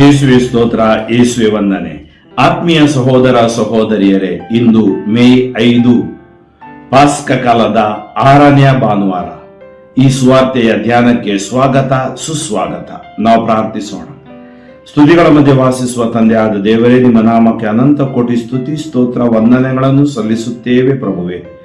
ಯೇಸುವೆ ಸ್ತೋತ್ರ ಯೇಸುವೆ ವಂದನೆ ಆತ್ಮೀಯ ಸಹೋದರ ಸಹೋದರಿಯರೇ, ಇಂದು ಮೇ ಐದು, ಪಾಸ್ಕ ಕಾಲದ ಆರನೆಯ ಭಾನುವಾರ. ಈ ಸುವಾರ್ತೆಯ ಧ್ಯಾನಕ್ಕೆ ಸ್ವಾಗತ, ಸುಸ್ವಾಗತ. ನಾವು ಪ್ರಾರ್ಥಿಸೋಣ. ಸ್ತುತಿಗಳ ಮಧ್ಯೆ ವಾಸಿಸುವ ತಂದೆಯಾದ ದೇವರೇ, ನಿಮ್ಮ ನಾಮಕ್ಕೆ ಅನಂತ ಕೋಟಿ ಸ್ತುತಿ, ಸ್ತೋತ್ರ, ವಂದನೆಗಳನ್ನು ಸಲ್ಲಿಸುತ್ತೇವೆ ಪ್ರಭುವೆ.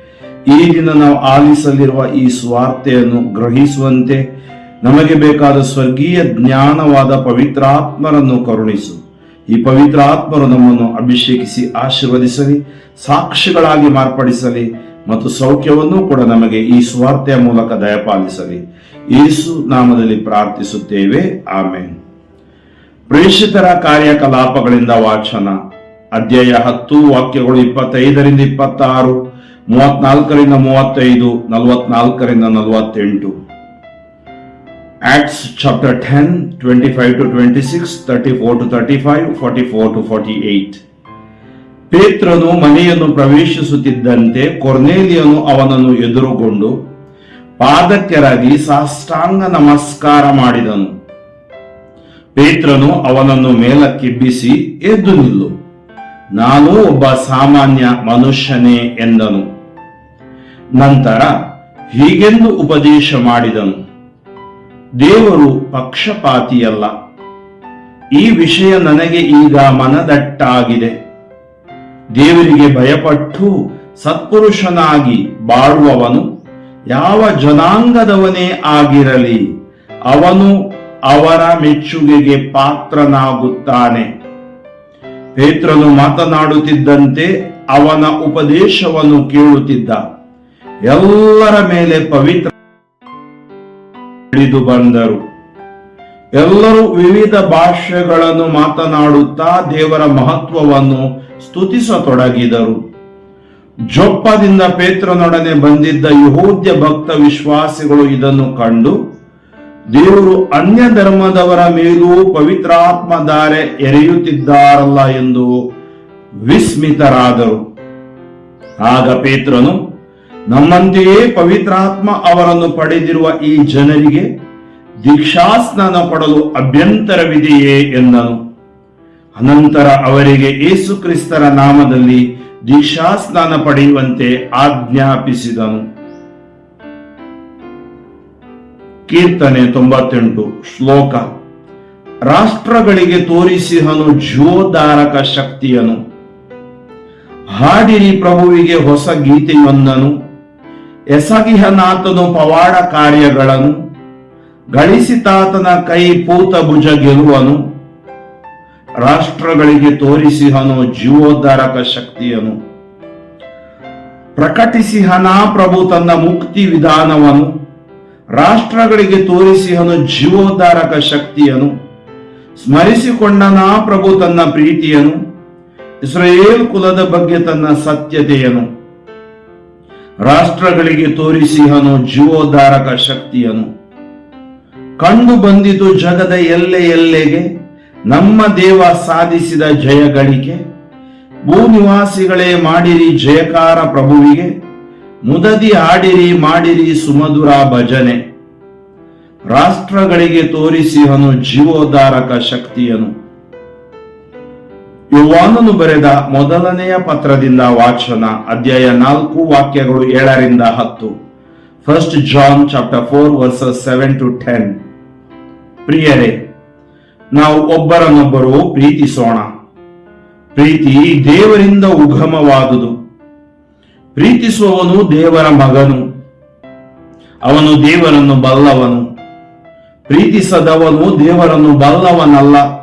ಈ ದಿನ ನಾವು ಆಲಿಸಲಿರುವ ಈ ಸ್ವಾರ್ಥೆಯನ್ನು ಗ್ರಹಿಸುವಂತೆ ನಮಗೆ ಬೇಕಾದ ಸ್ವರ್ಗೀಯ ಜ್ಞಾನವಾದ ಪವಿತ್ರಾತ್ಮರನ್ನು ಕರುಣಿಸು. ಈ ಪವಿತ್ರಾತ್ಮರು ನಮ್ಮನ್ನು ಅಭಿಷೇಕಿಸಿ ಆಶೀರ್ವದಿಸಲಿ, ಸಾಕ್ಷಿಗಳಾಗಿ ಮಾರ್ಪಡಿಸಲಿ ಮತ್ತು ಸೌಖ್ಯವನ್ನು ಕೂಡ ನಮಗೆ ಈ ಸ್ವಾರ್ಥೆಯ ಮೂಲಕ ದಯಪಾಲಿಸಲಿ. ಯೇಸು ನಾಮದಲ್ಲಿ ಪ್ರಾರ್ಥಿಸುತ್ತೇವೆ. ಆಮೇನ್. ಪ್ರೇಷಿತರ ಕಾರ್ಯಕಲಾಪಗಳಿಂದ ವಾಚನ. ಅಧ್ಯಾಯ ಹತ್ತು, ವಾಕ್ಯಗಳು ಇಪ್ಪತ್ತೈದರಿಂದ ಇಪ್ಪತ್ತಾರು, ಮೂವತ್ನಾಲ್ಕರಿಂದ ಮೂವತ್ತೈದು, ನಲವತ್ನಾಲ್ಕರಿಂದ ನಲವತ್ತೆಂಟು. Acts chapter 10, 25 to 26, 34 to 35, 44 to 48. ಪೇತ್ರನು ಮನೆಯನ್ನು ಪ್ರವೇಶಿಸುತ್ತಿದ್ದಂತೆ ಕೊರ್ನೇಲಿಯನು ಅವನನ್ನು ಎದುರುಗೊಂಡು ಪಾದಕ್ಕೆರಗಿ ಸಾಷ್ಟಾಂಗ ನಮಸ್ಕಾರ ಮಾಡಿದನು. ಪೇತ್ರನು ಅವನನ್ನು ಮೇಲಕ್ಕಿಬ್ಬಿಸಿ ಎದ್ದು ನಿಲ್ಲು. ನಾನು ಒಬ್ಬ ಸಾಮಾನ್ಯ ಮನುಷ್ಯನೇ ಎಂದನು. ನಂತರ ಹೀಗೆಂದು ಉಪದೇಶ ಮಾಡಿದನು. ದೇವರು ಪಕ್ಷಪಾತಿಯಲ್ಲ. ಈ ವಿಷಯ ನನಗೆ ಈಗ ಮನದಟ್ಟಾಗಿದೆ. ದೇವರಿಗೆ ಭಯಪಟ್ಟು ಸತ್ಪುರುಷನಾಗಿ ಬಾಳುವವನು ಯಾವ ಜನಾಂಗದವನೇ ಆಗಿರಲಿ, ಅವನು ಅವರ ಮೆಚ್ಚುಗೆಗೆ ಪಾತ್ರನಾಗುತ್ತಾನೆ. ಪೇತ್ರನು ಮಾತನಾಡುತ್ತಿದ್ದಂತೆ ಅವನ ಉಪದೇಶವನ್ನು ಕೇಳುತ್ತಿದ್ದ. ಎಲ್ಲರ ಮೇಲೆ ಪವಿತ್ರ ಹಿಡಿದು ಬಂದರು. ಎಲ್ಲರೂ ವಿವಿಧ ಭಾಷೆಗಳನ್ನು ಮಾತನಾಡುತ್ತಾ ದೇವರ ಮಹತ್ವವನ್ನು ಸ್ತುತಿಸತೊಡಗಿದರು. ಜೊಪ್ಪದಿಂದ ಪೇತ್ರನೊಡನೆ ಬಂದಿದ್ದ ಯಹೂದ್ಯ ಭಕ್ತ ವಿಶ್ವಾಸಿಗಳು ಇದನ್ನು ಕಂಡು, ದೇವರು ಅನ್ಯ ಧರ್ಮದವರ ಮೇಲೂ ಪವಿತ್ರಾತ್ಮ ಧಾರೆ ಎರೆಯುತ್ತಿದ್ದಾರಲ್ಲ ಎಂದು ವಿಸ್ಮಿತರಾದರು. ಆಗ ಪೇತ್ರನು ನಮ್ಮಂತೆಯೇ ಪವಿತ್ರಾತ್ಮ ಅವರನ್ನು ಪಡೆದಿರುವ ಈ ಜನರಿಗೆ ದೀಕ್ಷಾಸ್ನಾನ ಪಡಲು ಅಭ್ಯಂತರವಿದೆಯೇ ಎಂದನು. ಅನಂತರ ಅವರಿಗೆ ಏಸು ಕ್ರಿಸ್ತರ ನಾಮದಲ್ಲಿ ದೀಕ್ಷಾಸ್ನಾನ ಪಡೆಯುವಂತೆ ಆಜ್ಞಾಪಿಸಿದನು. ಕೀರ್ತನೆ ತೊಂಬತ್ತೆಂಟು, ಶ್ಲೋಕ. ರಾಷ್ಟ್ರಗಳಿಗೆ ತೋರಿಸಿಹನು ಜೋದಾರಕ ಶಕ್ತಿಯನು. ಹಾಡಿರಿ ಪ್ರಭುವಿಗೆ ಹೊಸ ಗೀತೆಯೊಂದನು. ಎಸಗಿಹನಾಥನು ಪವಾಡ ಕಾರ್ಯಗಳನ್ನು, ಗಳಿಸಿತಾತನ ಕೈ ಪೂತ ಭುಜ ಗೆಲುವನು ರಾಷ್ಟ್ರಗಳಿಗೆ ತೋರಿಸಿಹನು ಜೀವೋದ್ಧಾರಕ ಶಕ್ತಿಯನು ಪ್ರಕಟಿಸಿಹನಾ ಪ್ರಭು ತನ್ನ ಮುಕ್ತಿ ವಿಧಾನವನು ರಾಷ್ಟ್ರಗಳಿಗೆ ತೋರಿಸಿಹನು ಜೀವೋದ್ಧಾರಕ ಶಕ್ತಿಯನು ಸ್ಮರಿಸಿಕೊಂಡನಾ ಪ್ರಭು ತನ್ನ ಪ್ರೀತಿಯನು ಇಸ್ರೇಲ್ ಕುಲದ ಬಗ್ಗೆ ತನ್ನ ಸತ್ಯತೆಯನು ರಾಷ್ಟ್ರಗಳಿಗೆ ತೋರಿಸಿಹನು ಜೀವೋದ್ಧಾರಕ ಶಕ್ತಿಯನು ಕಂಡು ಬಂದಿತು ಜಗದ ಎಲ್ಲೆ ಎಲ್ಲೆಗೆ, ನಮ್ಮ ದೇವ ಸಾಧಿಸಿದ ಜಯಗಳಿಕೆ ಭೂನಿವಾಸಿಗಳೇ ಮಾಡಿರಿ ಜಯಕಾರ ಪ್ರಭುವಿಗೆ, ಮುದದಿ ಆಡಿರಿ ಮಾಡಿರಿ ಸುಮಧುರ ಭಜನೆ. ರಾಷ್ಟ್ರಗಳಿಗೆ ತೋರಿಸಿಹನು ಜೀವೋದ್ಧಾರಕ ಶಕ್ತಿಯನು ಯುವಾನನು ಬರೆದ ಮೊದಲನೆಯ ಪತ್ರದಿಂದ ವಾಚನ, ಅಧ್ಯಾಯ ನಾಲ್ಕು, ವಾಕ್ಯಗಳು ಏಳರಿಂದ ಹತ್ತು. First John chapter four verses seven to ten ಪ್ರಿಯರೇ, ನಾವು ಒಬ್ಬರನ್ನೊಬ್ಬರು ಪ್ರೀತಿಸೋಣ. ಪ್ರೀತಿ ದೇವರಿಂದ ಉಗಮವಾದುದು. ಪ್ರೀತಿಸುವವನು ದೇವರ ಮಗನು. ಅವನು ದೇವರನ್ನು ಬಲ್ಲವನು. ಪ್ರೀತಿಸದವನು ದೇವರನ್ನು ಬಲ್ಲವನಲ್ಲ.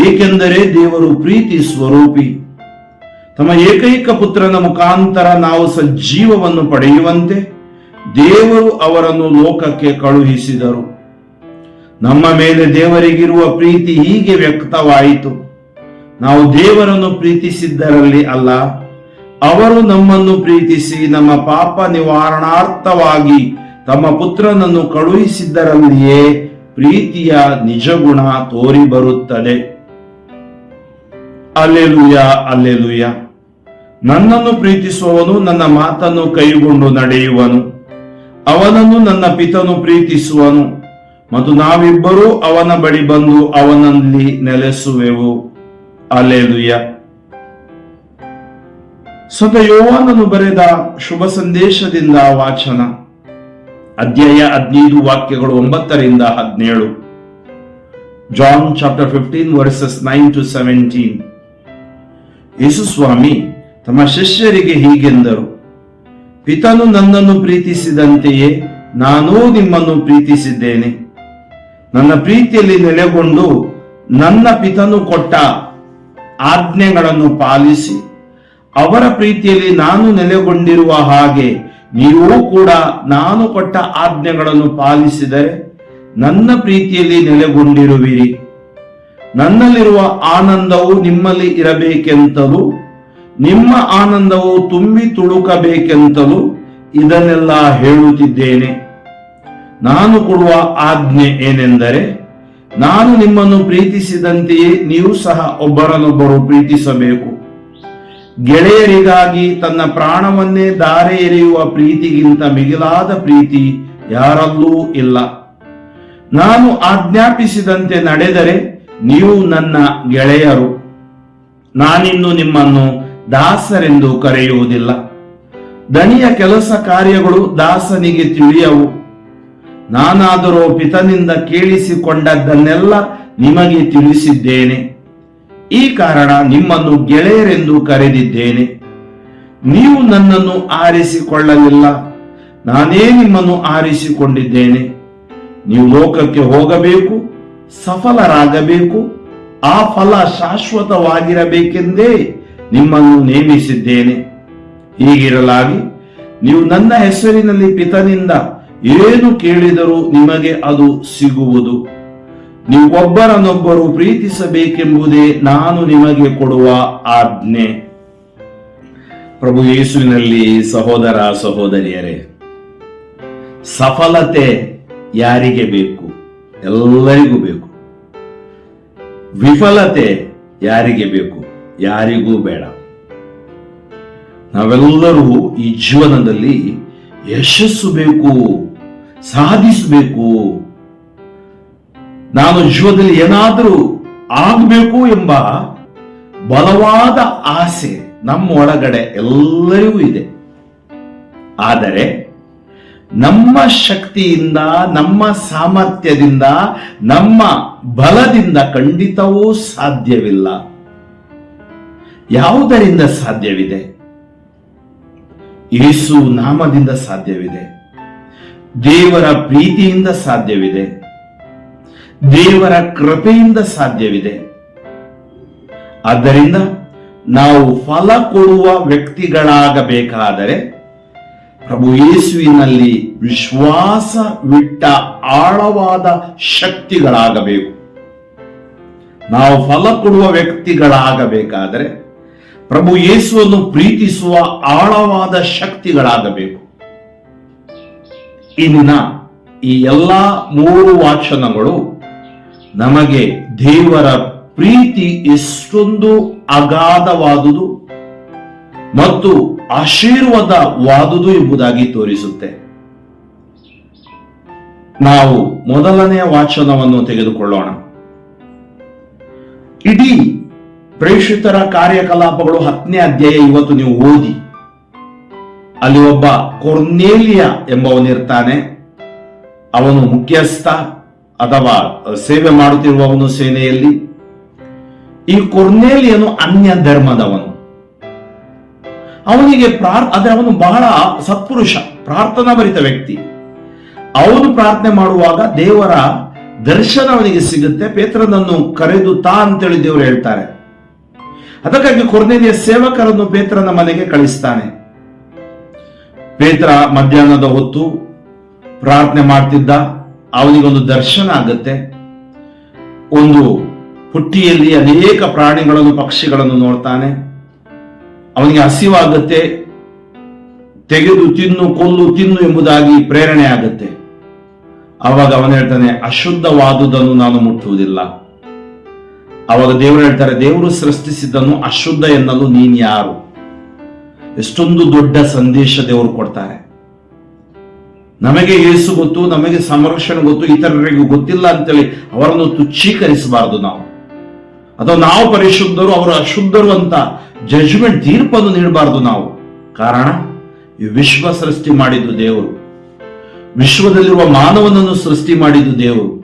ಏಕೆಂದರೆ ದೇವರು ಪ್ರೀತಿ ಸ್ವರೂಪಿ. ತಮ್ಮ ಏಕೈಕ ಪುತ್ರನ ಮುಖಾಂತರ ನಾವು ಸಜ್ಜೀವವನ್ನು ಪಡೆಯುವಂತೆ ದೇವರು ಅವರನ್ನು ಲೋಕಕ್ಕೆ ಕಳುಹಿಸಿದರು. ನಮ್ಮ ಮೇಲೆ ದೇವರಿಗಿರುವ ಪ್ರೀತಿ ಹೀಗೆ ವ್ಯಕ್ತವಾಯಿತು. ನಾವು ದೇವರನ್ನು ಪ್ರೀತಿಸಿದ್ದರಲ್ಲಿ ಅಲ್ಲ, ಅವರು ನಮ್ಮನ್ನು ಪ್ರೀತಿಸಿ ನಮ್ಮ ಪಾಪ ನಿವಾರಣಾರ್ಥವಾಗಿ ತಮ್ಮ ಪುತ್ರನನ್ನು ಕಳುಹಿಸಿದ್ದರಲ್ಲಿಯೇ ಪ್ರೀತಿಯ ನಿಜಗುಣ ತೋರಿ ಬರುತ್ತದೆ ಅಲ್ಲೆಲುಯ ಅಲ್ಲೆಲುಯ. ನನ್ನನ್ನು ಪ್ರೀತಿಸುವವನು ನನ್ನ ಮಾತನ್ನು ಕೈಗೊಂಡು ನಡೆಯುವನು. ಅವನನ್ನು ನನ್ನ ಪಿತನು ಪ್ರೀತಿಸುವನು. ಮತ್ತು ನಾವಿಬ್ಬರೂ ಅವನ ಬಳಿ ಬಂದು ಅವನಲ್ಲಿ ನೆಲೆಸುವೆವು. ಅಲೆಲುಯ ಸ್ವತಃ ಯೋವಾನನು ಬರೆದ ಶುಭ ಸಂದೇಶದಿಂದ ವಾಚನ. ಅಧ್ಯಾಯ ಹದಿನೈದು, ವಾಕ್ಯಗಳು ಒಂಬತ್ತರಿಂದ ಹದಿನೇಳು. John chapter fifteen, verses nine to seventeen. ಯೇಸು ಸ್ವಾಮಿ, ತಮ್ಮ ಶಿಷ್ಯರಿಗೆ ಹೀಗೆಂದರು, ಪಿತನು ನನ್ನನ್ನು ಪ್ರೀತಿಸಿದಂತೆಯೇ ನಾನೂ ನಿಮ್ಮನ್ನು ಪ್ರೀತಿಸಿದ್ದೇನೆ. ನನ್ನ ಪ್ರೀತಿಯಲ್ಲಿ ನೆಲೆಗೊಂಡು ನನ್ನ ಪಿತನು ಕೊಟ್ಟ ಆಜ್ಞೆಗಳನ್ನು ಪಾಲಿಸಿ, ಅವರ ಪ್ರೀತಿಯಲ್ಲಿ ನಾನು ನೆಲೆಗೊಂಡಿರುವ ಹಾಗೆ ನೀವೂ ಕೂಡ ನಾನು ಕೊಟ್ಟ ಆಜ್ಞೆಗಳನ್ನು ಪಾಲಿಸಿದರೆ ನನ್ನ ಪ್ರೀತಿಯಲ್ಲಿ ನೆಲೆಗೊಂಡಿರುವಿರಿ. ನನ್ನಲ್ಲಿರುವ ಆನಂದವು ನಿಮ್ಮಲ್ಲಿ ಇರಬೇಕೆಂತಲೂ, ನಿಮ್ಮ ಆನಂದವು ತುಂಬಿ ತುಳುಕಬೇಕೆಂತಲೂ ಇದನ್ನೆಲ್ಲ ಹೇಳುತ್ತಿದ್ದೇನೆ. ನಾನು ಕೊಡುವ ಆಜ್ಞೆ ಏನೆಂದರೆ, ನಾನು ನಿಮ್ಮನ್ನು ಪ್ರೀತಿಸಿದಂತೆಯೇ ನೀವು ಸಹ ಒಬ್ಬರನ್ನೊಬ್ಬರು ಪ್ರೀತಿಸಬೇಕು. ಗೆಳೆಯರಿಗಾಗಿ ತನ್ನ ಪ್ರಾಣವನ್ನೇ ದಾರೆ ಎರೆಯುವ ಪ್ರೀತಿಗಿಂತ ಮಿಗಿಲಾದ ಪ್ರೀತಿ ಯಾರಲ್ಲೂ ಇಲ್ಲ. ನಾನು ಆಜ್ಞಾಪಿಸಿದಂತೆ ನಡೆದರೆ ನೀವು ನನ್ನ ಗೆಳೆಯರು. ನಾನಿನ್ನು ನಿಮ್ಮನ್ನು ದಾಸರೆಂದು ಕರೆಯುವುದಿಲ್ಲ. ದಣಿಯ ಕೆಲಸ ಕಾರ್ಯಗಳು ದಾಸನಿಗೆ ತಿಳಿಯವು. ನಾನಾದರೂ ಪಿತನಿಂದ ಕೇಳಿಸಿಕೊಂಡದ್ದನ್ನೆಲ್ಲ ನಿಮಗೆ ತಿಳಿಸಿದ್ದೇನೆ. ಈ ಕಾರಣ ನಿಮ್ಮನ್ನು ಗೆಳೆಯರೆಂದು ಕರೆದಿದ್ದೇನೆ. ನೀವು ನನ್ನನ್ನು ಆರಿಸಿಕೊಳ್ಳಲಿಲ್ಲ. ನಾನೇ ನಿಮ್ಮನ್ನು ಆರಿಸಿಕೊಂಡಿದ್ದೇನೆ. ನೀವು ಲೋಕಕ್ಕೆ ಹೋಗಬೇಕು. ಸಫಲರಾಗಬೇಕು, ಆ ಫಲ ಶಾಶ್ವತವಾಗಿರಬೇಕೆಂದೇ ನಿಮ್ಮನ್ನು ನೇಮಿಸಿದ್ದೇನೆ. ಹೀಗಿರಲಾಗಿ ನೀವು ನನ್ನ ಹೆಸರಿನಲ್ಲಿ ಪಿತನಿಂದ ಏನು ಕೇಳಿದರೂ ನಿಮಗೆ ಅದು ಸಿಗುವುದು. ನೀವು ಒಬ್ಬರನ್ನೊಬ್ಬರು ಪ್ರೀತಿಸಬೇಕೆಂಬುದೇ ನಾನು ನಿಮಗೆ ಕೊಡುವ ಆಜ್ಞೆ. ಪ್ರಭು ಯೇಸುವಿನಲ್ಲಿ ಸಹೋದರ ಸಹೋದರಿಯರೇ, ಸಫಲತೆ ಯಾರಿಗೆ ಬೇಕು? ಎಲ್ಲರಿಗೂ ಬೇಕು. ವಿಫಲತೆ ಯಾರಿಗೆ ಬೇಕು? ಯಾರಿಗೂ ಬೇಡ. ನಾವೆಲ್ಲರೂ ಈ ಜೀವನದಲ್ಲಿ ಯಶಸ್ಸು ಬೇಕು ಸಾಧಿಸಬೇಕು ನಾನು ಜೀವನದಲ್ಲಿ ಏನಾದರೂ ಆಗಬೇಕು ಎಂಬ ಬಲವಾದ ಆಸೆ ನಮ್ಮ ಒಳಗಡೆ ಎಲ್ಲರಿಗೂ ಇದೆ. ಆದರೆ ನಮ್ಮ ಶಕ್ತಿಯಿಂದ, ನಮ್ಮ ಸಾಮರ್ಥ್ಯದಿಂದ, ನಮ್ಮ ಬಲದಿಂದ ಖಂಡಿತವೂ ಸಾಧ್ಯವಿಲ್ಲ. ಯಾವುದರಿಂದ ಸಾಧ್ಯವಿದೆ? ಯೇಸು ನಾಮದಿಂದ ಸಾಧ್ಯವಿದೆ. ದೇವರ ಪ್ರೀತಿಯಿಂದ ಸಾಧ್ಯವಿದೆ. ದೇವರ ಕೃಪೆಯಿಂದ ಸಾಧ್ಯವಿದೆ. ಆದ್ದರಿಂದ ನಾವು ಫಲ ಕೊಡುವ ವ್ಯಕ್ತಿಗಳಾಗಬೇಕಾದರೆ ಪ್ರಭು ಯೇಸುವಿನಲ್ಲಿ ವಿಶ್ವಾಸವಿಟ್ಟ ಆಳವಾದ ಶಕ್ತಿಗಳಾಗಬೇಕು. ನಾವು ಫಲ ಕೊಡುವ ವ್ಯಕ್ತಿಗಳಾಗಬೇಕಾದರೆ ಪ್ರಭು ಯೇಸುವನ್ನು ಪ್ರೀತಿಸುವ ಆಳವಾದ ಶಕ್ತಿಗಳಾಗಬೇಕು. ಇಂದಿನ ಈ ಎಲ್ಲ ಮೂರು ವಾಚನಗಳು ನಮಗೆ ದೇವರ ಪ್ರೀತಿ ಎಷ್ಟೊಂದು ಅಗಾಧವಾದುದು ಮತ್ತು ಆಶೀರ್ವಾದವಾದುದು ಎಂಬುದಾಗಿ ತೋರಿಸುತ್ತೆ. ನಾವು ಮೊದಲನೆಯ ವಾಚನವನ್ನು ತೆಗೆದುಕೊಳ್ಳೋಣ. ಇಡೀ ಪ್ರೇಷಿತರ ಕಾರ್ಯಕಲಾಪಗಳು ಹತ್ತನೇ ಅಧ್ಯಾಯ ಇವತ್ತು ನೀವು ಓದಿ. ಅಲ್ಲಿ ಒಬ್ಬ ಕೊರ್ನೇಲಿಯ ಎಂಬವನಿರ್ತಾನೆ ಅವನು ಮುಖ್ಯಸ್ಥ ಅಥವಾ ಸೇವೆ ಮಾಡುತ್ತಿರುವವನು ಸೇನೆಯಲ್ಲಿ. ಈ ಕೊರ್ನೇಲಿಯನು ಅನ್ಯ ಧರ್ಮದವನು ಅವನಿಗೆ ಪ್ರಾರ್, ಅಂದ್ರೆ ಅವನು ಬಹಳ ಸತ್ಪುರುಷ ಪ್ರಾರ್ಥನಾ ಭರಿತ ವ್ಯಕ್ತಿ. ಅವನು ಪ್ರಾರ್ಥನೆ ಮಾಡುವಾಗ ದೇವರ ದರ್ಶನ ಅವನಿಗೆ ಸಿಗುತ್ತೆ. ಪೇತ್ರನನ್ನು ಕರೆದು ತಾ ಅಂತೇಳಿ ದೇವರು ಹೇಳ್ತಾರೆ. ಅದಕ್ಕಾಗಿ ಕೊರ್ನೇಲಿಯ ಸೇವಕರನ್ನು ಪೇತ್ರನ ಮನೆಗೆ ಕಳಿಸ್ತಾನೆ. ಪೇತ್ರ ಮಧ್ಯಾಹ್ನದ ಹೊತ್ತು ಪ್ರಾರ್ಥನೆ ಮಾಡ್ತಿದ್ದ, ಅವನಿಗೊಂದು ದರ್ಶನ ಆಗುತ್ತೆ. ಒಂದು ಪುಟ್ಟಿಯಲ್ಲಿ ಅನೇಕ ಪ್ರಾಣಿಗಳನ್ನು, ಪಕ್ಷಿಗಳನ್ನು ನೋಡ್ತಾನೆ. ಅವನಿಗೆ ಹಸಿವಾಗುತ್ತೆ, ತೆಗೆದು ತಿನ್ನು, ಕೊಲ್ಲು, ತಿನ್ನು ಎಂಬುದಾಗಿ ಪ್ರೇರಣೆ ಆಗುತ್ತೆ. ಆವಾಗ ಅವನು ಹೇಳ್ತಾನೆ, ಅಶುದ್ಧವಾದುದನ್ನು ನಾನು ಮುಟ್ಟುವುದಿಲ್ಲ. ಅವಾಗ ದೇವರು ಹೇಳ್ತಾರೆ, ದೇವರು ಸೃಷ್ಟಿಸಿದ್ದನ್ನು ಅಶುದ್ಧ ಎನ್ನಲು ನೀನ್ ಯಾರು? ಎಷ್ಟೊಂದು ದೊಡ್ಡ ಸಂದೇಶ ದೇವರು ಕೊಡ್ತಾರೆ. ನಮಗೆ ಏಸು ಗೊತ್ತು, ನಮಗೆ ಸಂರಕ್ಷಣೆ ಗೊತ್ತು, ಇತರರಿಗೂ ಗೊತ್ತಿಲ್ಲ ಅಂತೇಳಿ ಅವರನ್ನು ತುಚ್ಛೀಕರಿಸಬಾರದು ನಾವು. ಅಥವಾ ನಾವು ಪರಿಶುದ್ಧರು, ಅವರು ಅಶುದ್ಧರು ಅಂತ ಜಜ್ಮೆಂಟ್ ತೀರ್ಪನ್ನು ನೀಡಬಾರದು ನಾವು. ಕಾರಣ ವಿಶ್ವ ಸೃಷ್ಟಿ ಮಾಡಿದ್ದು ದೇವರು. ವಿಶ್ವದಲ್ಲಿರುವ ಮಾನವನನ್ನು ಸೃಷ್ಟಿ ಮಾಡಿದ್ದು ದೇವರು.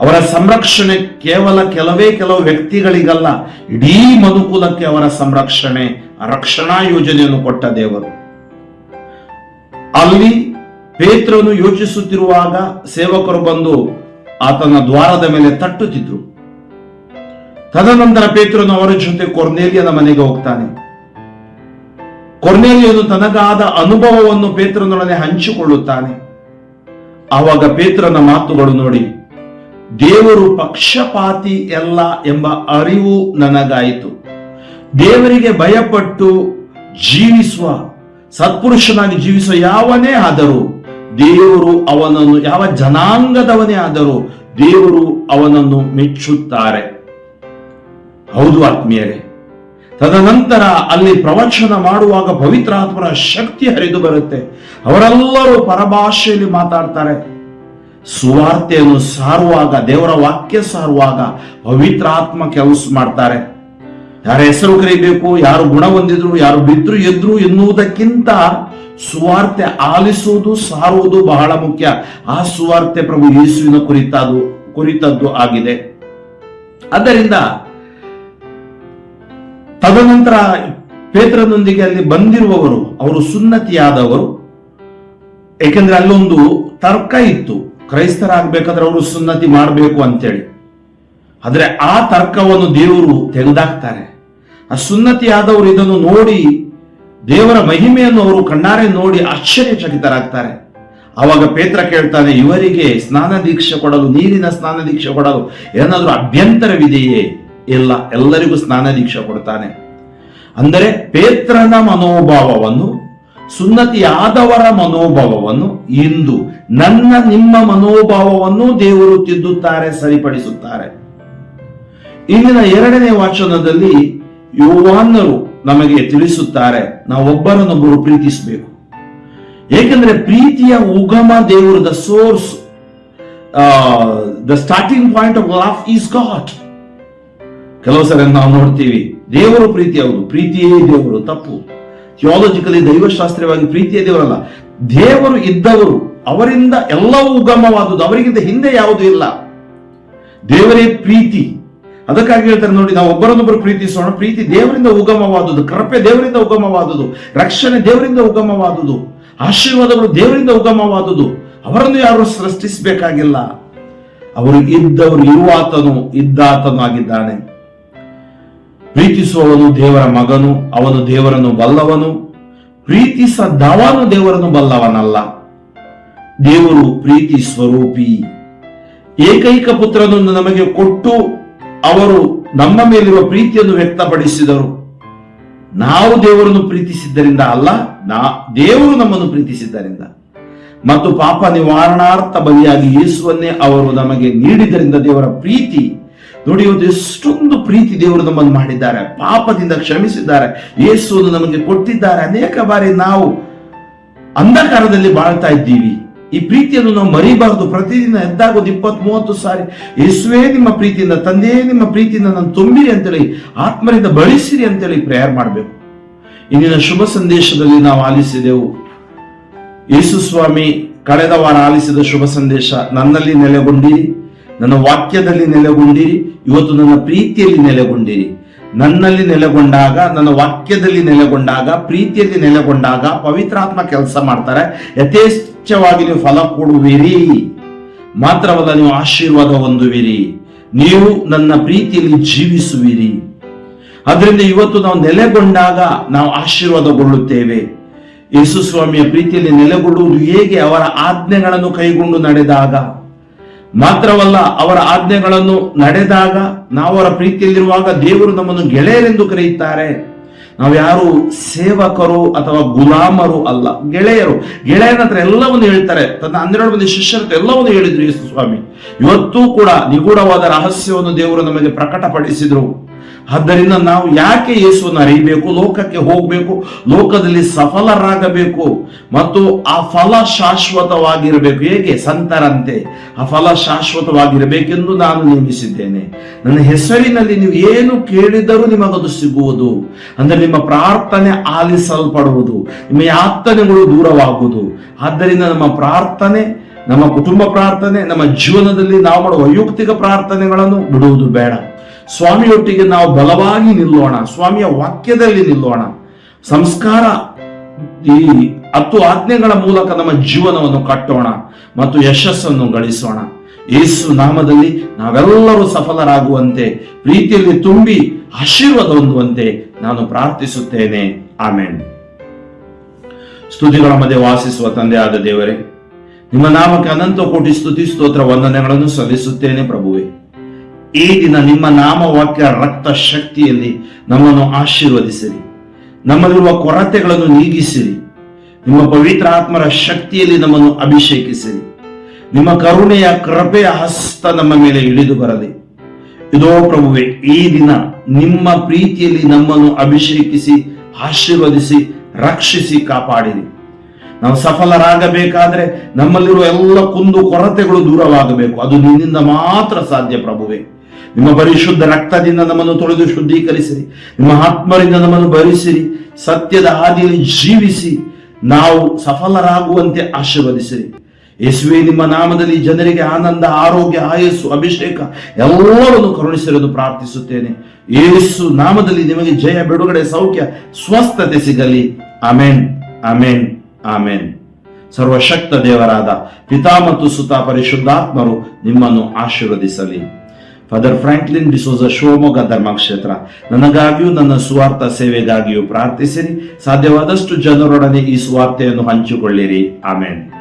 ಅವರ ಸಂರಕ್ಷಣೆ ಕೇವಲ ಕೆಲವೇ ಕೆಲವು ವ್ಯಕ್ತಿಗಳಿಗಲ್ಲ, ಇಡೀ ಮನುಕುಲಕ್ಕೆ ಅವರ ಸಂರಕ್ಷಣೆ, ರಕ್ಷಣಾ ಯೋಜನೆಯನ್ನು ಕೊಟ್ಟ ದೇವರು. ಅಲ್ಲಿ ಪೇತ್ರನು ಯೋಚಿಸುತ್ತಿರುವಾಗ ಸೇವಕರು ಬಂದು ಆತನ ದ್ವಾರದ ಮೇಲೆ ತಟ್ಟುತ್ತಿದ್ರು. ತದನಂತರ ಪೇತ್ರನು ಅವರ ಜೊತೆ ಕೊರ್ನೇಲಿಯನ ಮನೆಗೆ ಹೋಗ್ತಾನೆ. ಕೊರ್ನೇಲಿಯನು ತನಗಾದ ಅನುಭವವನ್ನು ಪೇತ್ರನೊಡನೆ ಹಂಚಿಕೊಳ್ಳುತ್ತಾನೆ. ಆವಾಗ ಪೇತ್ರನ ಮಾತುಗಳು ನೋಡಿ, ದೇವರು ಪಕ್ಷಪಾತಿ ಎಲ್ಲ ಎಂಬ ಅರಿವು ನನಗಾಯಿತು. ದೇವರಿಗೆ ಭಯಪಟ್ಟು ಜೀವಿಸುವ, ಸತ್ಪುರುಷನಾಗಿ ಜೀವಿಸುವ ಯಾವನೇ ಆದರೂ, ದೇವರು ಅವನನ್ನು, ಯಾವ ಜನಾಂಗದವನೇ ಆದರೂ, ದೇವರು ಅವನನ್ನು ಮೆಚ್ಚುತ್ತಾರೆ. ಹೌದು ಆತ್ಮೀಯರೇ. ತದನಂತರ ಅಲ್ಲಿ ಪ್ರವಚನ ಮಾಡುವಾಗ ಪವಿತ್ರಾತ್ಮರ ಶಕ್ತಿ ಹರಿದು ಬರುತ್ತೆ. ಅವರೆಲ್ಲರೂ ಪರಭಾಷೆಯಲ್ಲಿ ಮಾತಾಡ್ತಾರೆ. ಸುವಾರ್ತೆಯನ್ನು ಸಾರುವಾಗ, ದೇವರ ವಾಕ್ಯ ಸಾರುವಾಗ ಪವಿತ್ರಾತ್ಮ ಕೆಲಸ ಮಾಡ್ತಾರೆ. ಯಾರ ಹೆಸರು ಕರಿಬೇಕು, ಯಾರು ಗುಣ ಹೊಂದಿದ್ರು, ಯಾರು ಬಿದ್ರು ಎದ್ರು ಎನ್ನುವುದಕ್ಕಿಂತ ಸುವಾರ್ತೆ ಆಲಿಸುವುದು, ಸಾರುವುದು ಬಹಳ ಮುಖ್ಯ. ಆ ಸುವಾರ್ತೆ ಪ್ರಭು ಯೇಸುವಿನ ಕುರಿತಾದು ಕುರಿತದ್ದು ಆಗಿದೆ. ಆದ್ದರಿಂದ ತದನಂತರ ಪೇತ್ರನೊಂದಿಗೆ ಅಲ್ಲಿ ಬಂದಿರುವವರು, ಅವರು ಸುನ್ನತಿಯಾದವರು. ಏಕೆಂದ್ರೆ ಅಲ್ಲೊಂದು ತರ್ಕ ಇತ್ತು. ಕ್ರೈಸ್ತರಾಗಬೇಕಾದ್ರೆ ಅವರು ಸುನ್ನತಿ ಮಾಡಬೇಕು ಅಂತೇಳಿ. ಆದರೆ ಆ ತರ್ಕವನ್ನು ದೇವರು ತೆಗೆದಾಕ್ತಾರೆ. ಆ ಸುನ್ನತಿಯಾದವರು ಇದನ್ನು ನೋಡಿ, ದೇವರ ಮಹಿಮೆಯನ್ನು ಅವರು ಕಣ್ಣಾರೆ ನೋಡಿ ಆಶ್ಚರ್ಯಚಕಿತರಾಗ್ತಾರೆ. ಆವಾಗ ಪೇತ್ರ ಕೇಳ್ತಾನೆ, ಇವರಿಗೆ ಸ್ನಾನ ದೀಕ್ಷೆ ಕೊಡಲು, ನೀರಿನ ಸ್ನಾನ ದೀಕ್ಷೆ ಕೊಡಲು ಏನಾದರೂ ಅಭ್ಯಂತರವಿದೆಯೇ? ಇಲ್ಲ ಎಲ್ಲರಿಗೂ ಸ್ನಾನ ದೀಕ್ಷೆ ಕೊಡ್ತಾನೆ. ಅಂದರೆ ಪೇತ್ರನ ಮನೋಭಾವವನ್ನು, ಸುನ್ನತಿಯಾದವರ ಮನೋಭಾವವನ್ನು ಇಂದು ನನ್ನ ನಿಮ್ಮ ಮನೋಭಾವವನ್ನು ದೇವರು ತಿದ್ದುತ್ತಾರೆ, ಸರಿಪಡಿಸುತ್ತಾರೆ. ಇಂದಿನ ಎರಡನೇ ವಾಚನದಲ್ಲಿ ಯುವಾನರು ನಮಗೆ ತಿಳಿಸುತ್ತಾರೆ ನಾವು ಒಬ್ಬರನ್ನೊಬ್ಬರು ಪ್ರೀತಿಸಬೇಕು. ಏಕೆಂದ್ರೆ ಪ್ರೀತಿಯ ಉಗಮ ದೇವರದ source the starting point of love is God ಕೆಲವು ಸಲ ನಾವು ನೋಡ್ತೀವಿ, ದೇವರು ಪ್ರೀತಿ ಹೌದು, ಪ್ರೀತಿಯೇ ದೇವರು, ತಪ್ಪು. ಥಿಯಾಲಜಿಕಲಿ ದೈವಶಾಸ್ತ್ರೀಯವಾಗಿ ಪ್ರೀತಿಯೇ ದೇವರಲ್ಲ. ದೇವರು ಇದ್ದವರು, ಅವರಿಂದ ಎಲ್ಲವೂ ಉಗಮವಾದುದು ಅವರಿಗಿಂತ ಹಿಂದೆ ಯಾವುದು ಇಲ್ಲ. ದೇವರೇ ಪ್ರೀತಿ. ಅದಕ್ಕಾಗಿ ಹೇಳ್ತಾರೆ ನೋಡಿ, ನಾವು ಒಬ್ಬರನ್ನೊಬ್ಬರು ಪ್ರೀತಿಸೋಣ, ಪ್ರೀತಿ ದೇವರಿಂದ ಉಗಮವಾದುದು ಕೃಪೆ ದೇವರಿಂದ ಉಗಮವಾದುದು ರಕ್ಷಣೆ ದೇವರಿಂದ ಉಗಮವಾದುದು ಆಶೀರ್ವಾದಗಳು ದೇವರಿಂದ ಉಗಮವಾದುದು ಅವರನ್ನು ಯಾರು ಸೃಷ್ಟಿಸಬೇಕಾಗಿಲ್ಲ. ಅವರು ಇದ್ದವರು ಇರುವಾತನು ಇದ್ದಾತನು ಆಗಿದ್ದಾನೆ ಪ್ರೀತಿಸುವವನು ದೇವರ ಮಗನು, ಅವನು ದೇವರನ್ನು ಬಲ್ಲವನು. ಪ್ರೀತಿಸದವನು ದೇವರನ್ನು ಬಲ್ಲವನಲ್ಲ. ದೇವರು ಪ್ರೀತಿ ಸ್ವರೂಪಿ. ಏಕೈಕ ಪುತ್ರನನ್ನು ನಮಗೆ ಕೊಟ್ಟು ಅವರು ನಮ್ಮ ಮೇಲಿರುವ ಪ್ರೀತಿಯನ್ನು ವ್ಯಕ್ತಪಡಿಸಿದರು. ನಾವು ದೇವರನ್ನು ಪ್ರೀತಿಸಿದ್ದರಿಂದ ಅಲ್ಲ, ನಾ, ದೇವರು ನಮ್ಮನ್ನು ಪ್ರೀತಿಸಿದ್ದರಿಂದ. ಮತ್ತು ಪಾಪ ನಿವಾರಣಾರ್ಥ ಬಲಿಯಾಗಿ ಯೇಸುವನ್ನೇ ಅವರು ನಮಗೆ ನೀಡಿದ್ದರಿಂದ ದೇವರ ಪ್ರೀತಿ ನೋಡಿ, ಇವತ್ತು ಎಷ್ಟೊಂದು ಪ್ರೀತಿ ದೇವರು ನಮ್ಮನ್ನು ಮಾಡಿದ್ದಾರೆ. ಪಾಪದಿಂದ ಕ್ಷಮಿಸಿದ್ದಾರೆ. ಯೇಸುವನ್ನು ನಮಗೆ ಕೊಟ್ಟಿದ್ದಾರೆ. ಅನೇಕ ಬಾರಿ ನಾವು ಅಂಧಕಾರದಲ್ಲಿ ಬಾಳ್ತಾ ಇದ್ದೀವಿ. ಈ ಪ್ರೀತಿಯನ್ನು ನಾವು ಮರಿಬಾರದು. ಪ್ರತಿದಿನ ಎದ್ದಾಗೋದು ಇಪ್ಪತ್ತ್ ಮೂವತ್ತು ಸಾರಿ. ಯೇಸುವೇ, ನಿಮ್ಮ ಪ್ರೀತಿಯಿಂದ, ತಂದೆಯೇ, ನಿಮ್ಮ ಪ್ರೀತಿಯಿಂದ ನಾನು ತುಂಬಿರಿ ಅಂತೇಳಿ, ಆತ್ಮರಿಂದ ಬಳಸಿರಿ ಅಂತೇಳಿ ಪ್ರೇಯರ್ ಮಾಡಬೇಕು. ಇಂದಿನ ಶುಭ ಸಂದೇಶದಲ್ಲಿ ನಾವು ಆಲಿಸಿದೆವು. ಯೇಸು ಸ್ವಾಮಿ, ಕಳೆದ ವಾರ ಆಲಿಸಿದ ಶುಭ ಸಂದೇಶ, ನನ್ನಲ್ಲಿ ನೆಲೆಗೊಂಡಿರಿ. ನನ್ನ ವಾಕ್ಯದಲ್ಲಿ ನೆಲೆಗೊಂಡಿರಿ, ಇವತ್ತು ನನ್ನ ಪ್ರೀತಿಯಲ್ಲಿ ನೆಲೆಗೊಂಡಿರಿ. ನನ್ನಲ್ಲಿ ನೆಲೆಗೊಂಡಾಗ, ನನ್ನ ವಾಕ್ಯದಲ್ಲಿ ನೆಲೆಗೊಂಡಾಗ, ಪ್ರೀತಿಯಲ್ಲಿ ನೆಲೆಗೊಂಡಾಗ ಪವಿತ್ರಾತ್ಮ ಕೆಲಸ ಮಾಡ್ತಾರೆ. ಯಥೇಚ್ಛವಾಗಿ ನೀವು ಫಲ ಕೊಡುವಿರಿ. ಮಾತ್ರವಲ್ಲ, ನೀವು ಆಶೀರ್ವಾದ ಹೊಂದುವಿರಿ. ನೀವು ನನ್ನ ಪ್ರೀತಿಯಲ್ಲಿ ಜೀವಿಸುವಿರಿ. ಅದರಿಂದ ಇವತ್ತು ನಾವು ನೆಲೆಗೊಂಡಾಗ ನಾವು ಆಶೀರ್ವಾದಗೊಳ್ಳುತ್ತೇವೆ. ಯೇಸು ಸ್ವಾಮಿಯ ಪ್ರೀತಿಯಲ್ಲಿ ನೆಲೆಗೊಳ್ಳುವುದು ಹೇಗೆ? ಅವರ ಆಜ್ಞೆಗಳನ್ನು ಕೈಗೊಂಡು ನಡೆದಾಗ ಮಾತ್ರವಲ್ಲ, ಅವರ ಆಜ್ಞೆಗಳನ್ನು ನಡೆದಾಗ ನಾವು ಅವರ ಪ್ರೀತಿಯಲ್ಲಿರುವಾಗ ದೇವರು ನಮ್ಮನ್ನು ಗೆಳೆಯರೆಂದು ಕರೆಯುತ್ತಾರೆ. ನಾವು ಯಾರು? ಸೇವಕರು ಅಥವಾ ಗುಲಾಮರು ಅಲ್ಲ, ಗೆಳೆಯರು. ಗೆಳೆಯನ ಹತ್ರ ಎಲ್ಲವನ್ನು ಹೇಳ್ತಾರೆ. ತನ್ನ ಹನ್ನೆರಡು ಮಂದಿ ಶಿಷ್ಯರ ಹತ್ರ ಎಲ್ಲವನ್ನು ಹೇಳಿದ್ರು ಯೇಸು ಸ್ವಾಮಿ. ಇವತ್ತೂ ಕೂಡ ನಿಗೂಢವಾದ ರಹಸ್ಯವನ್ನು ದೇವರು ನಮಗೆ ಪ್ರಕಟಪಡಿಸಿದ್ರು. ಆದ್ದರಿಂದ ನಾವು ಯಾಕೆ ಯೇಸುವನ್ನು ಅರಿಯಬೇಕು? ಲೋಕಕ್ಕೆ ಹೋಗಬೇಕು, ಲೋಕದಲ್ಲಿ ಸಫಲರಾಗಬೇಕು ಮತ್ತು ಆ ಫಲ ಶಾಶ್ವತವಾಗಿರಬೇಕು. ಹೇಗೆ? ಸಂತರಂತೆ. ಆ ಫಲ ಶಾಶ್ವತವಾಗಿರಬೇಕೆಂದು ನಾನು ನೇಮಿಸಿದ್ದೇನೆ ನನ್ನ ಹೆಸರಿನಲ್ಲಿ ನೀವು ಏನು ಕೇಳಿದರೂ ನಿಮಗದು ಸಿಗುವುದು. ಅಂದ್ರೆ ನಿಮ್ಮ ಪ್ರಾರ್ಥನೆ ಆಲಿಸಲ್ಪಡುವುದು. ನಿಮ್ಮ ಯಾತನೆಗಳು ದೂರವಾಗುವುದು. ಆದ್ದರಿಂದ ನಮ್ಮ ಪ್ರಾರ್ಥನೆ, ನಮ್ಮ ಕುಟುಂಬ ಪ್ರಾರ್ಥನೆ, ನಮ್ಮ ಜೀವನದಲ್ಲಿ ನಾವು ಮಾಡುವ ವೈಯಕ್ತಿಕ ಪ್ರಾರ್ಥನೆಗಳನ್ನು ಬಿಡುವುದು ಬೇಡ. ಸ್ವಾಮಿಯೊಟ್ಟಿಗೆ ನಾವು ಬಲವಾಗಿ ನಿಲ್ಲೋಣ, ಸ್ವಾಮಿಯ ವಾಕ್ಯದಲ್ಲಿ ನಿಲ್ಲೋಣ. ಸಂಸ್ಕಾರ ಈ ಹತ್ತು ಆಜ್ಞೆಗಳ ಮೂಲಕ ನಮ್ಮ ಜೀವನವನ್ನು ಕಟ್ಟೋಣ ಮತ್ತು ಯಶಸ್ಸನ್ನು ಗಳಿಸೋಣ. ಯೇಸು ನಾಮದಲ್ಲಿ ನಾವೆಲ್ಲರೂ ಸಫಲರಾಗುವಂತೆ, ಪ್ರೀತಿಯಲ್ಲಿ ತುಂಬಿ ಆಶೀರ್ವಾದ ಹೊಂದುವಂತೆ ನಾನು ಪ್ರಾರ್ಥಿಸುತ್ತೇನೆ. ಆಮೇನ್. ಸ್ತುತಿಗಳ ಮಧ್ಯೆ ವಾಸಿಸುವ ತಂದೆಯಾದ ದೇವರೇ, ನಿಮ್ಮ ನಾಮಕ್ಕೆ ಅನಂತ ಕೋಟಿ ಸ್ತುತಿ ಸ್ತೋತ್ರ ವಂದನೆಗಳನ್ನು ಸಲ್ಲಿಸುತ್ತೇನೆ ಪ್ರಭುವೆ. ಈ ದಿನ ನಿಮ್ಮ ನಾಮವಾಕ್ಯ ರಕ್ತ ಶಕ್ತಿಯಲ್ಲಿ ನಮ್ಮನ್ನು ಆಶೀರ್ವದಿಸಿರಿ. ನಮ್ಮಲ್ಲಿರುವ ಕೊರತೆಗಳನ್ನು ನೀಗಿಸಿರಿ. ನಿಮ್ಮ ಪವಿತ್ರ ಆತ್ಮರ ಶಕ್ತಿಯಲ್ಲಿ ನಮ್ಮನ್ನು ಅಭಿಷೇಕಿಸಿರಿ. ನಿಮ್ಮ ಕರುಣೆಯ ಕೃಪೆಯ ಹಸ್ತ ನಮ್ಮ ಮೇಲೆ ಇಳಿದು ಬರಲಿ. ಇದೋ ಪ್ರಭುವೆ, ಈ ದಿನ ನಿಮ್ಮ ಪ್ರೀತಿಯಲ್ಲಿ ನಮ್ಮನ್ನು ಅಭಿಷೇಕಿಸಿ, ಆಶೀರ್ವದಿಸಿ, ರಕ್ಷಿಸಿ ಕಾಪಾಡಿರಿ. ನಾವು ಸಫಲರಾಗಬೇಕಾದ್ರೆ ನಮ್ಮಲ್ಲಿರುವ ಎಲ್ಲ ಕುಂದು ಕೊರತೆಗಳು ದೂರವಾಗಬೇಕು. ಅದು ನಿನ್ನಿಂದ ಮಾತ್ರ ಸಾಧ್ಯ ಪ್ರಭುವೆ. ನಿಮ್ಮ ಪರಿಶುದ್ಧ ರಕ್ತದಿಂದ ನಮ್ಮನ್ನು ತೊಳೆದು ಶುದ್ಧೀಕರಿಸಿರಿ. ನಿಮ್ಮ ಆತ್ಮರಿಂದ ನಮ್ಮನ್ನು ಭರಿಸಿರಿ ಸತ್ಯದ ಹಾದಿಯಲ್ಲಿ ಜೀವಿಸಿ ನಾವು ಸಫಲರಾಗುವಂತೆ ಆಶೀರ್ವದಿಸಿರಿ. ಯೇಸುವೆ, ನಿಮ್ಮ ನಾಮದಲ್ಲಿ ಜನರಿಗೆ ಆನಂದ, ಆರೋಗ್ಯ, ಆಯಸ್ಸು, ಅಭಿಷೇಕ ಎಲ್ಲವನ್ನು ಕರುಣಿಸಿರಲು ಪ್ರಾರ್ಥಿಸುತ್ತೇನೆ. ಯೇಸು ನಾಮದಲ್ಲಿ ನಿಮಗೆ ಜಯ, ಬಿಡುಗಡೆ, ಸೌಖ್ಯ, ಸ್ವಸ್ಥತೆ ಸಿಗಲಿ. ಅಮೆನ್ ಅಮೆನ್ ಅಮೆನ್ ಸರ್ವಶಕ್ತ ದೇವರಾದ ಪಿತಾ ಮತ್ತು ಸುತ ಪರಿಶುದ್ಧಾತ್ಮರು ನಿಮ್ಮನ್ನು ಆಶೀರ್ವದಿಸಲಿ. ಫಾದರ್ ಫ್ರಾಂಕ್ಲಿನ್ ಡಿಸೋಜ ಶಿವಮೊಗ್ಗ ಧರ್ಮಕ್ಷೇತ್ರ, ನನಗಾಗಿಯೂ ನನ್ನ ಸುವಾರ್ಥ ಸೇವೆಗಾಗಿಯೂ ಪ್ರಾರ್ಥಿಸಿರಿ. ಸಾಧ್ಯವಾದಷ್ಟು ಜನರೊಡನೆ ಈ ಸುವಾರ್ತೆಯನ್ನು ಹಂಚಿಕೊಳ್ಳಿರಿ. ಆಮೇನ್.